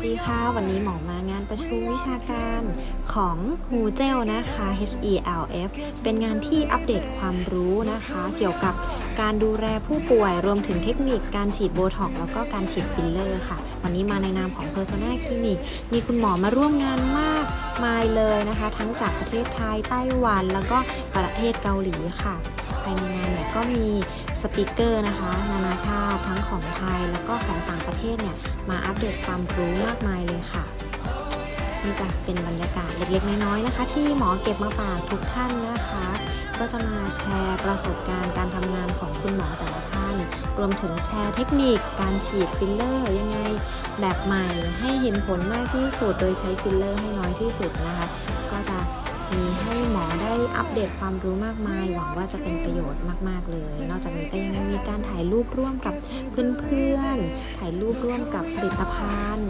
สดีค่ะ วันนี้หมอมางานประชุมวิชาการของฮูเจลนะคะ HELF เป็นงานที่อัปเดตความรู้นะคะ เกี่ยวกับการดูแลผู้ป่วยรวมถึงเทคนิคการฉีดโบท็อกแล้วก็การฉีดฟิลเลอร์ค่ะ วันนี้มาในนามของ Persona Clinic มีคุณหมอมาร่วมงานมากมายเลยนะคะ ทั้งจากประเทศไทยไต้หวัน แล้วก็ประเทศเกาหลีค่ะภายในงานเนี่ยก็มีสปิเกอร์นะคะ นานาชาติทั้งของไทยแล้วก็ของต่างประเทศ เนี่ยมาอัปเดตความรู้มากมายเลยค่ะนี่จะเป็นบรรยากาศเล็กๆ น้อยๆนะคะ ที่หมอเก็บมาฝากทุกท่านนะคะ ก็จะมาแชร์ประสบการณ์การทำงานของคุณหมอแต่ละท่าน รวมถึงแชร์เทคนิคการฉีดฟิลเลอร์ยังไงแบบใหม่ให้เห็นผลมากที่สุดโดยใช้ฟิลเลอร์ให้น้อยที่สุดนะคะ ก็จะมีให้หมอได้อัปเดตความรู้มากมาย หวังว่าจะเป็นประโยชน์มาก ๆ เลย นอกจากนี้กายรูปร่วมกับเพื่อนๆ ถ่ายรูปร่วมกับผลิตภัณฑ์